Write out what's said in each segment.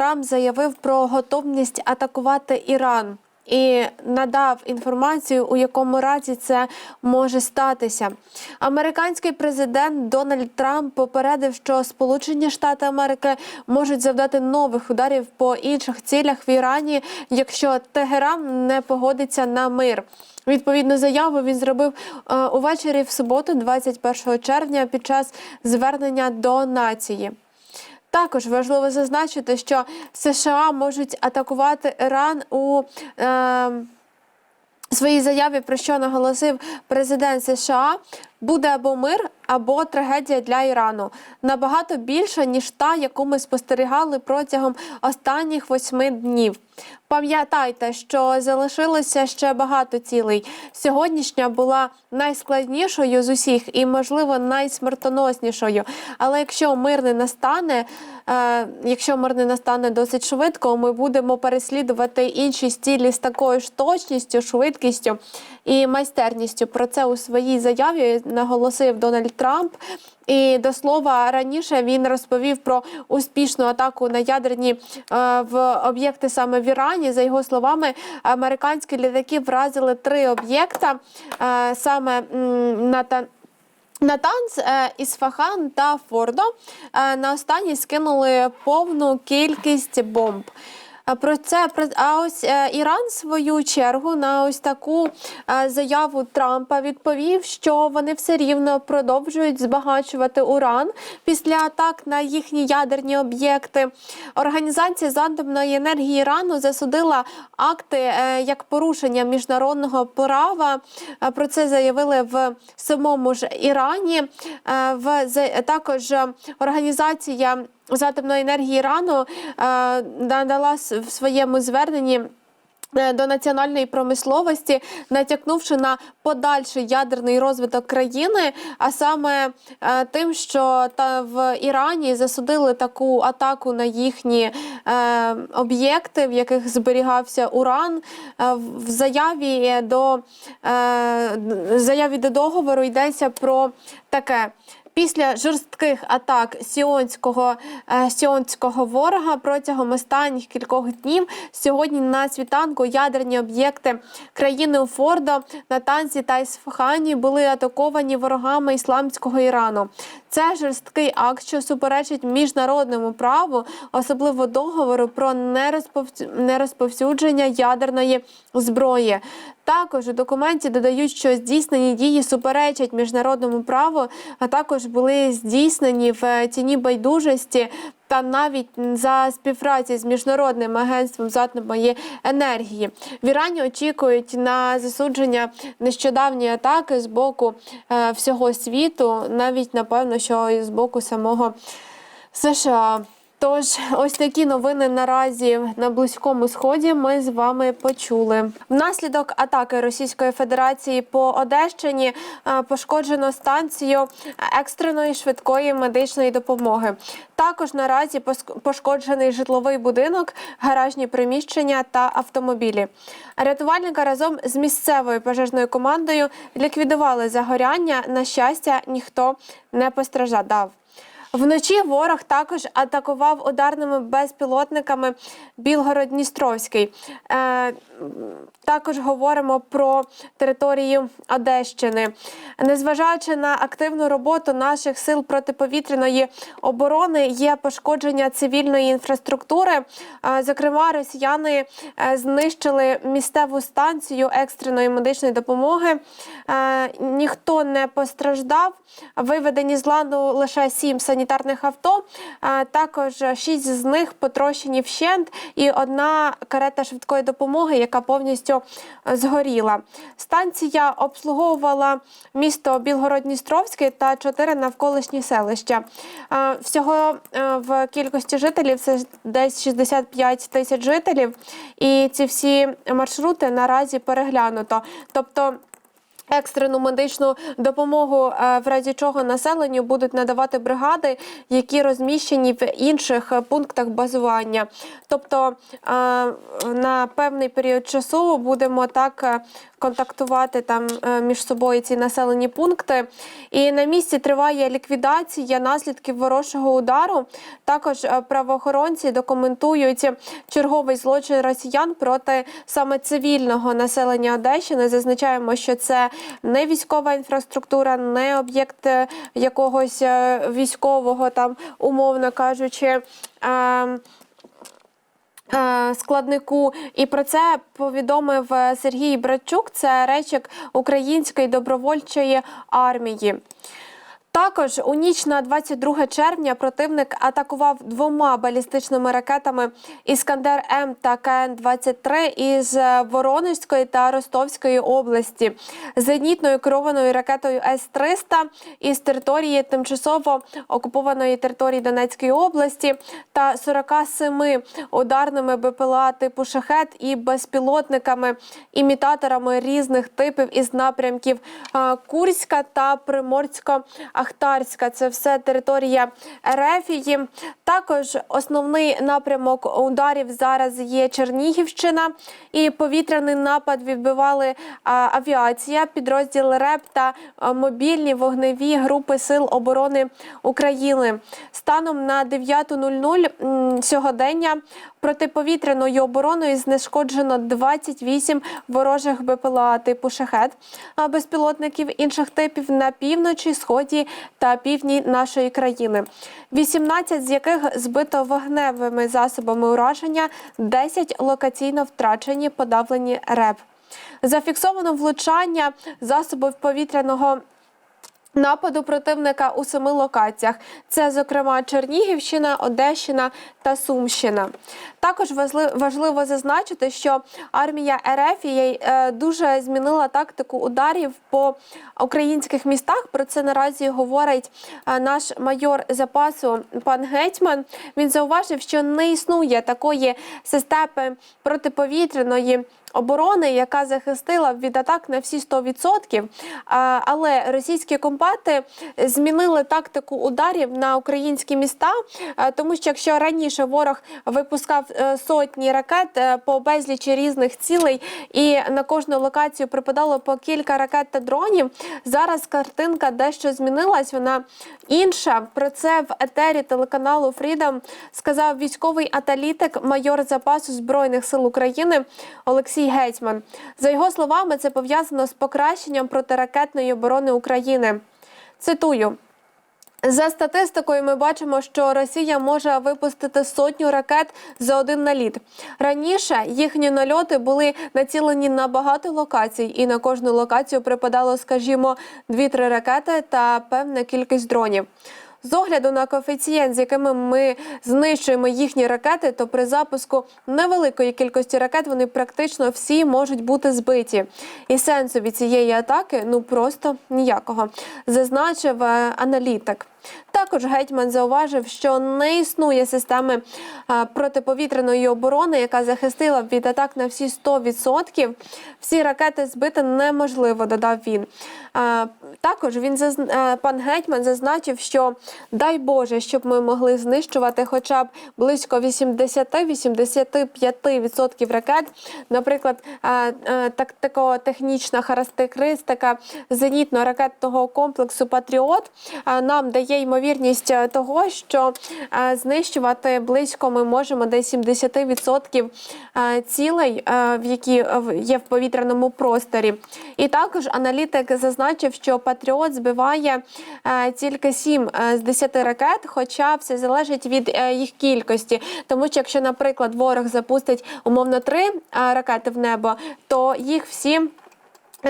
Трамп заявив про готовність атакувати Іран. І надав інформацію, у якому разі це може статися. Американський президент Дональд Трамп попередив, що Сполучені Штати Америки можуть завдати нових ударів по інших цілях в Ірані, якщо Тегеран не погодиться на мир. Відповідну заяву він зробив е, увечері в суботу, 21 червня, під час звернення до нації. Також важливо зазначити, що США можуть атакувати Іран у е, своїй заяві, про що наголосив президент США. Буде або мир, або трагедія для Ірану набагато більша ніж та, яку ми спостерігали протягом останніх восьми днів. Пам'ятайте, що залишилося ще багато цілей. Сьогоднішня була найскладнішою з усіх і, можливо, найсмертоноснішою. Але якщо мир не настане, е, якщо мир не настане досить швидко, ми будемо переслідувати інші цілі з такою ж точністю, швидкістю і майстерністю. Про це у своїй заяві наголосив Дональд Трамп. І до слова раніше він розповів про успішну атаку на ядерні е, в об'єкти саме в Ірані. За його словами, американські літаки вразили три об'єкта е, саме на та. Натанц, е, Ісфахан та Фордо на останній скинули повну кількість бомб. Про це про- а ось е, Іран свою чергу на ось таку е, заяву Трампа відповів, що вони все рівно продовжують збагачувати уран після атак на їхні ядерні об'єкти. Організація з атомної енергії Ірану засудила акти е, як порушення міжнародного права. Про це заявили в самому ж Ірані. В також організація з атомної енергії Ірану е, надала в своєму зверненні. е, До національної промисловості, натякнувши на подальший ядерний розвиток країни, а саме е, тим, що та в Ірані засудили таку атаку на їхні об'єкти, в яких зберігався уран. В заяві до е, заяві до договору йдеться про таке. Після жорстких атак сіонського, е, сіонського ворога протягом останніх кількох днів сьогодні на світанку ядерні об'єкти країни Фордо, Натанзі та Ісфахані були атаковані ворогами ісламського Ірану. Це жорсткий акт, що суперечить міжнародному праву, особливо договору про нерозповсю- нерозповсюдження ядерної зброї. Також у документі додають, що здійснені дії суперечать міжнародному праву, а також були здійснені в тіні байдужості. Та навіть за співпраці з міжнародним агентством з енергії в Ірані очікують на засудження нещодавньої атаки з боку е, всього світу, навіть напевно, що і з боку самого США. Тож, ось такі новини наразі на близькому сході ми з вами почули. Внаслідок атаки Російської Федерації по Одещині е, пошкоджено станцію екстреної швидкої медичної допомоги. Також наразі пошкоджений житловий будинок, гаражні приміщення та автомобілі. Рятувальники разом з місцевою пожежною командою ліквідували загоряння. На щастя, ніхто не постраждав. Вночі ворог також атакував ударними безпілотниками Білгород-Дністровський. Е, також говоримо про територію Одещини. Незважаючи на активну роботу наших сил протиповітряної оборони, є пошкодження цивільної інфраструктури. Е, зокрема, росіяни е, знищили місцеву станцію екстреної медичної допомоги. Е, ніхто не постраждав. Виведені з ладу лише сім санітарних авто. Е, Також шість з них потрощені вщент, і одна карета швидкої допомоги, яка повністю е, згоріла. Станція обслуговувала місто Білгород-Дністровське та чотири навколишні селища. Е, Всього в кількості жителів це десь 65 тисяч жителів, і ці всі маршрути наразі переглянуто. Тобто Екстрену медичну допомогу, е, в разі чого населенню будуть надавати бригади, які розміщені в інших пунктах базування. Тобто е, на певний період часу будемо так е, контактувати там між собою ці населені пункти. І на місці триває ліквідація наслідків ворожого удару. Також правоохоронці документують черговий злочин росіян проти саме цивільного населення Одещини. Зазначаємо, що це не військова інфраструктура, не об'єкт е, якогось е, військового, там, умовно кажучи. е, Складнику і про це повідомив Сергій Братчук, це речик Української добровольчої армії. Також у ніч на 22 червня противник атакував двома балістичними ракетами Іскандер М та КН-23 із е, Воронежської та Ростовської області, зенітною керованою ракетою С-300 із території тимчасово окупованої території Донецької області та 47 ударними БПЛА типу шахет і безпілотниками, імітаторами різних типів із напрямків Курська та Приморсько-Ахтарська. Це все територія Ерефії. Також основний напрямок ударів зараз є Чернігівщина, і повітряний напад відбивали авіація, підрозділи РЕП та мобільні вогневі групи Сил оборони України. Станом на 9.00 м, сьогодення протиповітряною обороною знешкоджено 28 ворожих БПЛА типу шахет, а безпілотників інших типів на півночі, сході та півдні нашої країни. 18 з яких збито вогневими засобами ураження, 10 локаційно втрачені, подавлені РЕП. Зафіксовано влучання засобів повітряного Нападу противника у семи локаціях. Це, зокрема, Чернігівщина, Одещина та Сумщина. Також важливо зазначити, що армія РФ е, дуже змінила тактику ударів по українських містах. Про це наразі говорить е, наш майор запасу пан Гетьман. Він зауважив, що не існує такої системи протиповітряної. Оборони, яка захистила від атак на всі 100%. Але російські комбати змінили тактику ударів на українські міста, тому що якщо раніше ворог випускав е, сотні ракет е, по безлічі різних цілей, і на кожну локацію припадало по кілька ракет та дронів. Зараз картинка дещо змінилась. Вона інша. Про це в етері телеканалу Freedom сказав військовий аналітик, майор запасу збройних сил України Олексій Гетьман. За його словами, це пов'язано з покращенням протиракетної оборони України. Цитую. За статистикою, ми бачимо, що Росія може випустити сотню ракет за один наліт. Раніше їхні нальоти були націлені на багато локацій, і на кожну локацію припадало, скажімо, 2-3 ракети та певна кількість дронів. З огляду на коефіцієнт, з якими ми знищуємо їхні ракети, то при запуску невеликої кількості ракет вони практично всі можуть бути збиті. І сенсу від цієї атаки ну просто ніякого, зазначив е, аналітик. Також гетьман зауважив, що не існує системи е, протиповітряної оборони, яка захистила від атак на всі 100%. Всі ракети збити неможливо, додав він. Також він пан гетьман зазначив, що дай Боже, щоб ми могли знищувати хоча б близько 80-85% ракет. Наприклад, тактико-технічна характеристика зенітно-ракетного комплексу Патріот нам дає ймовірність того, що знищувати близько ми можемо десь 70% е, цілей, в які є в повітряному просторі. І також аналітик зазначив, що Патріот збиває е, тільки 7 з 10 ракет, хоча все залежить від е, їх кількості. Тому що якщо, наприклад, ворог запустить умовно 3 ракети в небо, то їх всі е,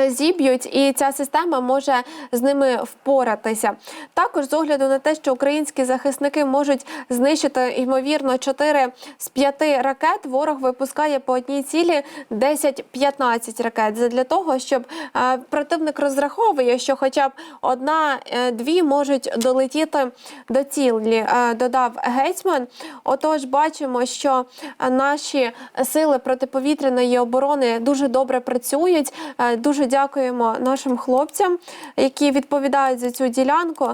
Зіб'ють, і ця система може з ними впоратися. Також з огляду на те, що українські захисники можуть знищити ймовірно 4 з 5 ракет, ворог випускає по одній цілі 10-15 ракет. Це для того, щоб е, противник розраховує, що хоча б одна-дві можуть долетіти до цілі, е, додав гетьман. Отож, бачимо, що е, наші сили протиповітряної оборони дуже добре працюють, е, дуже дуже дякуємо нашим хлопцям, які відповідають за цю ділянку.